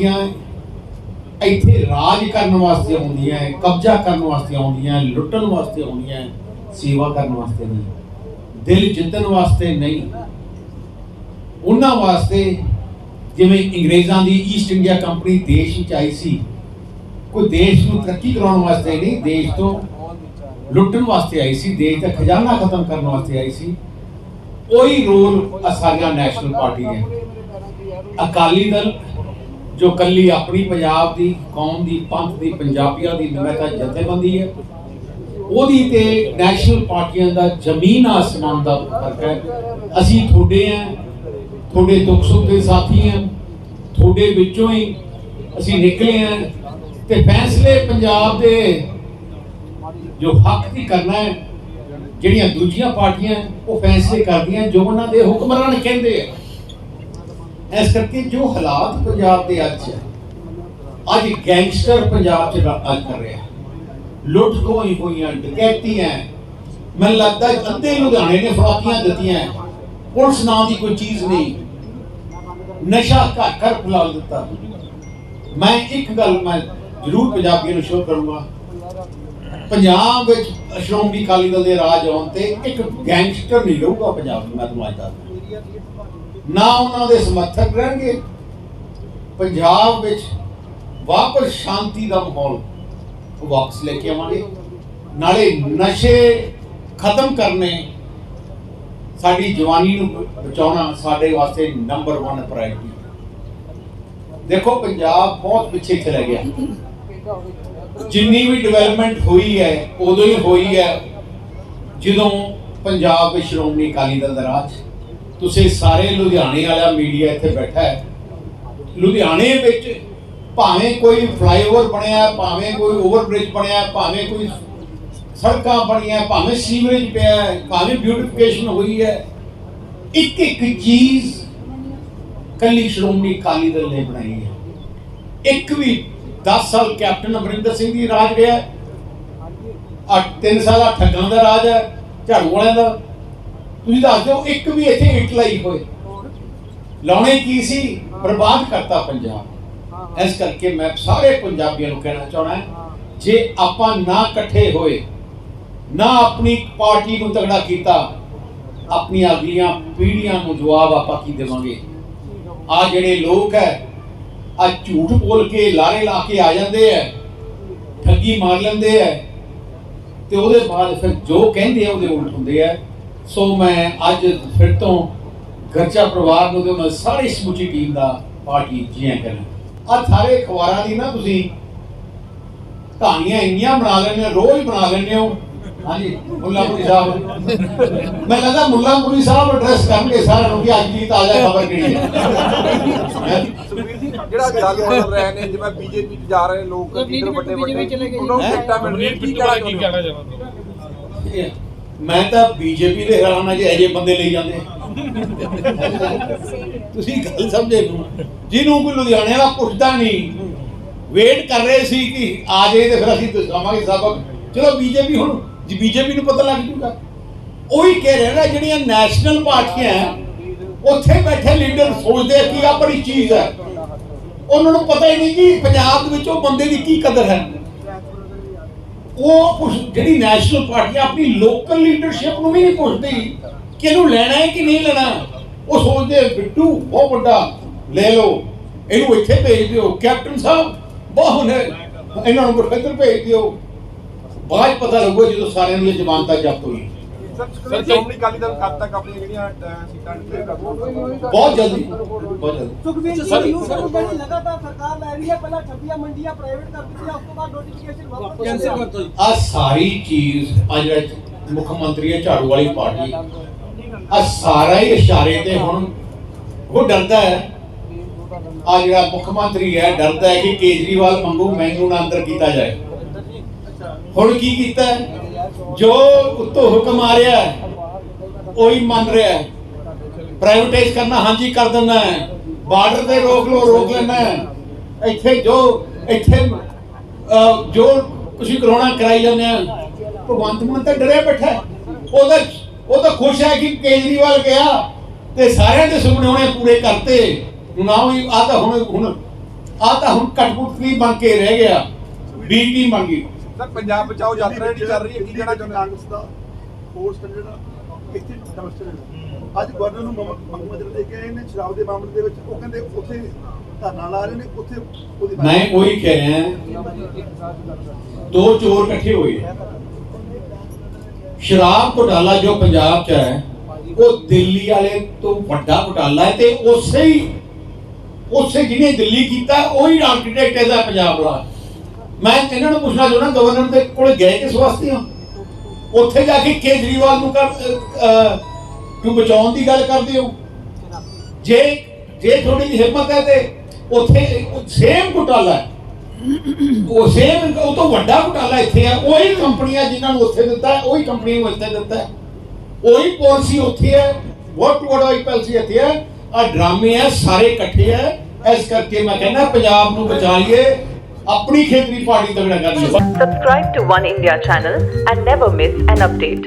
ਪਾਰਟੀਆਂ ਇੱਥੇ ਰਾਜ ਕਰਨ ਵਾਸਤੇ ਆਉਂਦੀਆਂ ਹੈ, ਕਬਜ਼ਾ ਕਰਨ ਵਾਸਤੇ ਆਉਂਦੀਆਂ ਹੈ, ਲੁੱਟਣ ਵਾਸਤੇ ਆਉਂਦੀਆਂ ਹੈ, ਸੇਵਾ ਕਰਨ ਵਾਸਤੇ ਨਹੀਂ। ਦਿਲ ਜਿੱਤਣ ਵਾਸਤੇ ਨਹੀਂ। ਉਹਨਾਂ ਵਾਸਤੇ ਜਿਵੇਂ ਅੰਗਰੇਜ਼ਾਂ ਦੀ ਈਸਟ ਇੰਡੀਆ ਕੰਪਨੀ ਦੇਸ਼ ਵਿੱਚ ਆਈ ਸੀ ਕੋਈ ਦੇਸ਼ ਨੂੰ ਤਰੱਕੀ ਕਰਾਉਣ ਵਾਸਤੇ ਨਹੀਂ ਦੇਸ਼ ਤੋਂ ਲੁੱਟਣ ਵਾਸਤੇ ਆਈ ਸੀ ਦੇਸ਼ ਦਾ ਖਜ਼ਾਨਾ ਖਤਮ ਕਰਨ ਵਾਸਤੇ ਆਈ ਸੀ। ਉਹੀ ਰੋਲ ਆਹ ਨੈਸ਼ਨਲ ਪਾਰਟੀ ਨੇ। ਅਕਾਲੀ ਦਲ ਜੋ ਕੱਲੀ ਆਪਣੀ ਪੰਜਾਬ ਦੀ ਕੌਮ ਦੀ, ਪੰਥ ਦੀ, ਪੰਜਾਬੀਆਂ ਦੀ ਨਿਮਰਤਾ ਜਥੇਬੰਦੀ ਹੈ। ਉਹਦੀ ਤੇ ਨੈਸ਼ਨਲ ਪਾਰਟੀਆਂ ਦਾ ਜ਼ਮੀਨ ਆਸਮਾਨ ਦਾ ਫ਼ਰਕ ਹੈ। ਅਸੀਂ ਤੁਹਾਡੇ ਆ ਤੁਹਾਡੇ ਦੁੱਖ ਸੁੱਖ ਦੇ ਸਾਥੀ ਆ ਤੁਹਾਡੇ ਵਿੱਚੋਂ ਹੀ ਅਸੀਂ ਨਿਕਲੇ ਆ ਤੇ ਫੈਸਲੇ ਪੰਜਾਬ ਦੇ ਜੋ ਹੱਕ ਦੀ ਕਰਨਾ ਹੈ, ਜਿਹੜੀਆਂ ਦੂਜੀਆਂ ਪਾਰਟੀਆਂ ਉਹ ਫੈਸਲੇ ਕਰਦੀਆਂ ਜੋ ਉਹਨਾਂ ਦੇ ਹੁਕਮਰਾਨ ਕਹਿੰਦੇ ਆ। ਇਸ ਕਰਕੇ ਜੋ ਹਾਲਾਤ ਪੰਜਾਬ ਦੇ ਅੱਜ ਹੈ ਅੱਜ ਗੈਂਗਸਟਰ ਪੰਜਾਬ 'ਚ ਰਾ- ਕਰ ਰਿਹਾ। ਲੁੱਟ ਖੋਹੀ ਹੋਈਆਂ ਡਕੈਤੀਆਂ ਮੈਨੂੰ ਲੱਗਦਾ ਅੱਧੇ ਲੁਧਿਆਣੇ ਨੇ ਫਰਾਕੀਆਂ ਦਿੱਤੀਆਂ ਪੁਲਿਸ ਨਾਂ ਦੀ ਕੋਈ ਚੀਜ਼ ਨਹੀਂ। ਨਸ਼ਾ ਘਰ ਘਰ ਫੈਲਾ ਦਿੱਤਾ। ਮੈਂ ਇੱਕ ਗੱਲ ਮੈਂ ਜ਼ਰੂਰ ਪੰਜਾਬੀਆਂ ਨੂੰ ਸ਼ੋਅ ਕਰੂੰਗਾ। ਪੰਜਾਬ ਵਿੱਚ ਸ਼੍ਰੋਮਣੀ ਅਕਾਲੀ ਦਲ ਦੇ ਰਾਜ ਆਉਣ ਤੇ ਇੱਕ ਗੈਂਗਸਟਰ ਨਹੀਂ ਰਹੂਗਾ ਪੰਜਾਬ, ਮੈਂ ਤੁਹਾਨੂੰ ਅੱਜ ਦੱਸਦਾ। ਨਾ ਉਹਨਾਂ ਦੇ ਸਮਰਥਕ ਰਹਿਣਗੇ। ਪੰਜਾਬ ਵਿੱਚ ਵਾਪਸ ਸ਼ਾਂਤੀ ਦਾ ਮਾਹੌਲ ਵਾਪਸ ਲੈ ਕੇ ਆਵਾਂਗੇ। ਨਾਲੇ ਨਸ਼ੇ ਖਤਮ ਕਰਨੇ ਸਾਡੀ ਜਵਾਨੀ ਨੂੰ ਬਚਾਉਣਾ ਸਾਡੇ ਵਾਸਤੇ ਨੰਬਰ 1 ਪ੍ਰਾਇੋਰਟੀ ਦੇਖੋ, ਪੰਜਾਬ ਬਹੁਤ ਪਿੱਛੇ ਚਲਾ ਗਿਆ। ਜਿੰਨੀ ਵੀ ਡਿਵੈਲਪਮੈਂਟ ਹੋਈ ਹੈ, ਉਦੋਂ ਹੀ ਹੋਈ ਹੈ, ਜਦੋਂ ਪੰਜਾਬ ਵਿੱਚ ਸ਼੍ਰੋਮਣੀ ਅਕਾਲੀ ਦਲ ਦਾ ਰਾਜ ਤੁਸੀਂ ਸਾਰੇ ਲੁਧਿਆਣੇ ਵਾਲਾ ਮੀਡੀਆ ਇੱਥੇ ਬੈਠਾ ਹੈ। ਲੁਧਿਆਣੇ ਵਿੱਚ ਭਾਵੇਂ ਕੋਈ ਫਲਾਈਓਵਰ ਬਣਿਆ ਭਾਵੇਂ ਕੋਈ ਓਵਰਬ੍ਰਿਜ ਬਣਿਆ ਭਾਵੇਂ ਕੋਈ ਸੜਕਾਂ ਬਣੀਆਂ ਭਾਵੇਂ ਸੀਵਰੇਜ ਪਿਆ ਹੈ, ਭਾਵੇਂ ਬਿਊਟੀਫਿਕੇਸ਼ਨ ਹੋਈ ਹੈ ਇੱਕ ਇੱਕ ਚੀਜ਼ ਕੱਲੀ ਸ਼੍ਰੋਮਣੀ ਅਕਾਲੀ ਦਲ ਨੇ ਬਣਾਈ ਹੈ। ਇੱਕ ਵੀ 10 ਸਾਲ ਕੈਪਟਨ ਅਮਰਿੰਦਰ ਸਿੰਘ ਦੀ ਰਾਜ ਰਿਹਾ ਆ 3 ਸਾਲ ਆ ਠੱਗਾਂ ਦਾ ਰਾਜ ਹੈ ਝਾੜੂ ਵਾਲਿਆਂ ਦਾ। ਤੁਸੀਂ ਦੱਸ ਦਿਓ, ਇੱਕ ਵੀ ਇੱਥੇ ਇੱਟ ਲਾਈ ਹੋਏ। ਲਾਉਣੇ ਕੀ ਸੀ? ਬਰਬਾਦ ਕਰਤਾ ਪੰਜਾਬ। ਇਸ ਕਰਕੇ ਮੈਂ ਸਾਰੇ ਪੰਜਾਬੀਆਂ ਨੂੰ ਕਹਿਣਾ ਚਾਹਣਾ ਜੇ ਆਪਾਂ ਨਾ ਇਕੱਠੇ ਹੋਏ, ਨਾ ਆਪਣੀ ਪਾਰਟੀ ਨੂੰ ਤਗੜਾ ਕੀਤਾ, ਆਪਣੀਆਂ ਅਗਲੀਆਂ ਪੀੜ੍ਹੀਆਂ ਨੂੰ ਜਵਾਬ ਆਪਾਂ ਕੀ ਦੇਵਾਂਗੇ? ਆ ਜਿਹੜੇ ਲੋਕ ਹੈ, ਆ ਝੂਠ ਬੋਲ ਕੇ ਲਾਰੇ ਲਾ ਕੇ ਆ ਜਾਂਦੇ ਐ ਠੱਗੀ ਮਾਰ ਲੈਂਦੇ ਐ ਤੇ ਉਹਦੇ ਬਾਅਦ ਫਿਰ ਜੋ ਕਹਿੰਦੇ ਆ, ਉਹਦੇ ਉਲਟ ਹੁੰਦੇ ਆ ਸੋ ਮੈਂ ਅੱਜ ਫਿਰ ਤੋਂ ਗਰਚਾ ਪਰਿਵਾਰ ਨੂੰ ਤੇ ਉਹਨਾਂ ਸਾਰੀ ਸਮੁੱਚੀ ਟੀਮ ਦਾ ਪਾਰਟੀ ਜੀਆਂ ਕਰਨਾ ਆ ਸਾਰੇ ਅਖਬਾਰਾਂ ਦੀ ਨਾ ਤੁਸੀਂ ਕਹਾਣੀਆਂ ਇੰਨੀਆਂ ਬਣਾ ਲੈਂਦੇ ਹੋ ਰੋਜ਼ ਬਣਾ ਲੈਂਦੇ ਹੋ। ਹਾਂਜੀ ਮੁੱਲਾਪੁਰੀ ਸਾਹਿਬ। ਮੈਂ ਕਹਿੰਦਾ ਮੁੱਲਾਪੁਰੀ ਸਾਹਿਬ ਐਡਰੈਸ ਕਰਨਗੇ ਸਾਰਿਆਂ ਨੂੰ ਕਿ ਅੱਜ ਦੀ ਤਾਜ਼ਾ ਖਬਰ ਕਿਹੜੀ ਹੈ? ਜਿਹੜਾ ਗੱਲ ਬਦਲ ਰਹੇ ਨੇ ਜਿਵੇਂ ਬੀਜੇਪੀ ਚ ਜਾ ਰਹੇ ਲੋਕ ਲੀਡਰ ਵੱਡੇ ਵੱਡੇ ਉਹਨਾਂ ਨੂੰ ਟਿਕਟਾਂ ਮਿਲ ਰਹੀਆਂ ਕੀ ਕਹਿਣਾ ਚਾਹੁੰਦੇ ਮੈਂ ਤਾਂ ਬੀਜੇਪੀ ਦੇ ਹੈਰਾਨ ਆ ਜੇ ਅਜੇ ਬੰਦੇ ਲਈ ਜਾਂਦੇ ਤੁਸੀਂ ਗੱਲ ਸਮਝੇ ਨੂੰ। ਜਿਹਨੂੰ ਕੋਈ ਲੁਧਿਆਣੇ ਵਾਲਾ ਪੁੱਛਦਾ ਨਹੀਂ ਵੇਟ ਕਰ ਰਹੇ ਸੀ ਕਿ ਆ ਜਾਏ ਤੇ ਫਿਰ ਅਸੀਂ ਦਸਾਵਾਂਗੇ ਸਬਕ। ਚਲੋ ਬੀਜੇਪੀ ਹੁਣ, ਜੀ ਬੀਜੇਪੀ ਨੂੰ ਪਤਾ ਲੱਗ ਜੂਗਾ। ਉਹੀ ਕਹਿ ਰਿਹਾ ਨਾ, ਜਿਹੜੀਆਂ ਨੈਸ਼ਨਲ ਪਾਰਟੀਆਂ ਉੱਥੇ ਬੈਠੇ ਲੀਡਰ ਸੋਚਦੇ ਕਿ ਆ ਬੜੀ ਚੀਜ਼ ਹੈ ਉਹਨਾਂ ਨੂੰ ਪਤਾ ਹੀ ਨਹੀਂ ਕਿ ਪੰਜਾਬ ਦੇ ਵਿੱਚ ਉਹ ਬੰਦੇ ਦੀ ਕੀ ਕਦਰ ਹੈ। ਉਹ ਉਸ ਜਿਹੜੀ ਨੈਸ਼ਨਲ ਪਾਰਟੀ ਆ, ਆਪਣੀ ਲੋਕਲ ਲੀਡਰਸ਼ਿਪ ਨੂੰ ਵੀ ਨਹੀਂ ਪੁੱਛਦੀ ਕਿ ਇਹਨੂੰ ਲੈਣਾ ਹੈ ਕਿ ਨਹੀਂ ਲੈਣਾ। ਉਹ ਸੋਚਦੇ ਆ, ਬਿੱਟੂ ਬਹੁਤ ਵੱਡਾ ਲੈ ਲਓ। ਇਹਨੂੰ ਇੱਥੇ ਭੇਜ ਦਿਓ। ਕੈਪਟਨ ਸਾਹਿਬ ਬਹੁਤ ਨੇ। ਇਹਨਾਂ ਨੂੰ ਗੁਰਫਿਕਰ ਭੇਜ ਦਿਓ। ਬਾਅਦ 'ਚ ਪਤਾ ਲੱਗੂਗਾ ਜਦੋਂ ਸਾਰਿਆਂ ਦੀਆਂ ਜ਼ਮਾਨਤਾਂ ਜ਼ਬਤ ਹੋਈ ਸਰ ਸ਼੍ਰੋਮਣੀ ਅਕਾਲੀ ਦਲ ਕਦ ਤੱਕ ਆਪਣੀਆਂ ਜਿਹੜੀਆਂ ਸੀਟਾਂ ਡਿਕਲੇਅਰ ਕਰ ਦੂਗਾ ਬਹੁਤ ਜਲਦੀ ਬਹੁਤ ਜਲਦੀ। ਸੁਖਬੀਰ ਜੀ ਨੂੰ ਜਿਹੜੀ ਲਗਾਤਾਰ ਸਰਕਾਰ ਲੈ ਰਹੀ ਹੈ ਪਹਿਲਾਂ 26 ਮੰਡੀਆਂ ਪ੍ਰਾਈਵੇਟ ਕਰ ਦਿੱਤੀਆਂ ਉਸ ਤੋਂ ਬਾਅਦ ਨੋਟੀਫਿਕੇਸ਼ਨ ਵਾਪਸ ਕੈਂਸਲ ਕਰ ਦੋ ਜੀ। ਆ ਸਾਰੀ ਚੀਜ਼ ਆ ਜਿਹੜਾ ਮੁੱਖ ਮੰਤਰੀ ਹੈ ਝਾੜੂ ਵਾਲੀ ਪਾਰਟੀ ਆ ਸਾਰਾ ਹੀ ਇਸ਼ਾਰੇ ਤੇ ਹੁਣ ਉਹ ਡਰਦਾ ਹੈ। ਆ ਜਿਹੜਾ ਮੁੱਖ ਮੰਤਰੀ ਹੈ ਡਰਦਾ ਹੈ ਕਿ ਕੇਜਰੀਵਾਲ ਮੰਗੂ ਮੈਨੂੰ ਨਾ ਅੰਦਰ ਕੀਤਾ ਜਾਏ। ਹੁਣ ਕੀ ਕੀਤਾ ਹੈ? ਜੋ ਉੱਤੋਂ ਹੁਕਮ ਆ ਰਿਹਾ ਉਹੀ ਮੰਨ ਰਿਹਾ ਪ੍ਰਾਈਵੇਟਾਈਜ਼ ਕਰਨਾ, ਹਾਂਜੀ ਕਰ ਦਿੰਦਾ ਹੈ। ਬਾਰਡਰ ਤੇ ਰੋਕ ਲੋ ਰੋਕ ਲੈਣਾ ਇੱਥੇ ਜੋ ਇੱਥੇ ਜੋ ਤੁਸੀਂ ਕਰੋਨਾ ਕਰਾਈ ਜਾਂਦੇ ਆ, ਭਗਵੰਤ ਮਾਨ ਤਾਂ ਡਰਿਆ ਬੈਠਾ ਉਹਦਾ ਉਹ ਤਾਂ ਖੁਸ਼ ਹੈ ਕਿ ਕੇਜਰੀਵਾਲ ਗਿਆ ਤੇ ਸਾਰਿਆਂ ਦੇ ਸੁਪਨੇ ਉਹਨੇ ਪੂਰੇ ਕਰਤੇ। ਨਾ ਵੀ ਆ ਤਾਂ ਹੁਣ ਹੁਣ ਆ ਤਾਂ ਹੁਣ ਕਟਪੁਤਲੀ ਬਣ ਕੇ ਰਹਿ ਗਿਆ। ਬੀ ਟੀਮ ਬਣ ਸਰ ਪੰਜਾਬ ਬਚਾਓ ਯਾਤਰਾ ਜਿਹੜੀ ਚੱਲ ਰਹੀ ਹੈ ਕੀ ਕਹਿਣਾ ਚਾਹੁੰਦੇ ਹੋ? ਕਾਂਗਰਸ ਦਾ ਫੋਰਸ ਸਟੈਂਡਰਡ ਇੱਥੇ ਡੈਮੋਸਟ੍ਰੇਟ ਅੱਜ ਗਵਰਨਰ ਨੂੰ ਮੁਹੰਮਦ ਲੈ ਕੇ ਆਏ ਨੇ ਸ਼ਰਾਬ ਦੇ ਮਾਮਲੇ ਦੇ ਵਿੱਚ। ਉਹ ਕਹਿੰਦੇ ਉੱਥੇ ਧਰਨਾ ਲਾ ਰਹੇ ਨੇ ਉੱਥੇ ਉਹਦੀ ਮੈਂ ਉਹੀ ਕਹਿ ਰਿਹਾ ਦੋ ਚੋਰ ਇਕੱਠੇ ਹੋਏ ਸ਼ਰਾਬ ਘੁਟਾਲਾ ਜੋ ਪੰਜਾਬ 'ਚ ਹੈ ਉਹ ਦਿੱਲੀ ਵਾਲੇ ਤੋਂ ਵੱਡਾ ਘੁਟਾਲਾ ਹੈ ਤੇ ਉਸੇ ਹੀ ਉਸੇ ਜਿਹਨੇ ਦਿੱਲੀ ਕੀਤਾ ਉਹੀ ਆਰਕੀਟੈਕਟ ਇਹਦਾ ਪੰਜਾਬ ਵਾਲਾ। ਮੈਂ ਇਹਨਾਂ ਨੂੰ ਪੁੱਛਣਾ ਚਾਹੁੰਦਾ ਗਵਰਨਰ ਦੇ ਕੋਲ ਗਏ ਕਿਸ ਵਾਸਤੇ ਹੋ? ਉੱਥੇ ਜਾ ਕੇ ਕੇਜਰੀਵਾਲ ਨੂੰ ਕਰ ਨੂੰ ਬਚਾਉਣ ਦੀ ਗੱਲ ਕਰਦੇ ਹੋ? ਜੇ ਜੇ ਤੁਹਾਡੀ ਹਿੰਮਤ ਹੈ ਤੇ ਉੱਥੇ ਸੇਮ ਘੁਟਾਲਾ ਹੈ। ਉਹ ਸੇਮ ਉਹ ਤੋਂ ਵੱਡਾ ਘੁਟਾਲਾ ਇੱਥੇ ਆ ਉਹੀ ਕੰਪਨੀਆਂ ਜਿਨ੍ਹਾਂ ਨੂੰ ਉੱਥੇ ਦਿੱਤਾ ਉਹੀ ਕੰਪਨੀ ਨੂੰ ਇੱਥੇ ਦਿੱਤਾ ਉਹੀ ਪਾਲਿਸੀ ਉੱਥੇ ਹੈ ਵੋਟ ਵੋਟ ਵਾਲੀ ਪਾਲਿਸੀ ਇੱਥੇ ਹੈ। ਆ ਡਰਾਮੇ ਆ ਸਾਰੇ ਇਕੱਠੇ ਹੈ। ਇਸ ਕਰਕੇ ਮੈਂ ਕਹਿੰਦਾ, ਪੰਜਾਬ ਨੂੰ ਬਚਾ ਲਈਏ ਆਪਣੀ ਖੇਤਰੀ ਪਾਰਟੀ ਤਗੜਾ ਕਰ ਲਈਏ Subscribe to One India channel and never miss an update.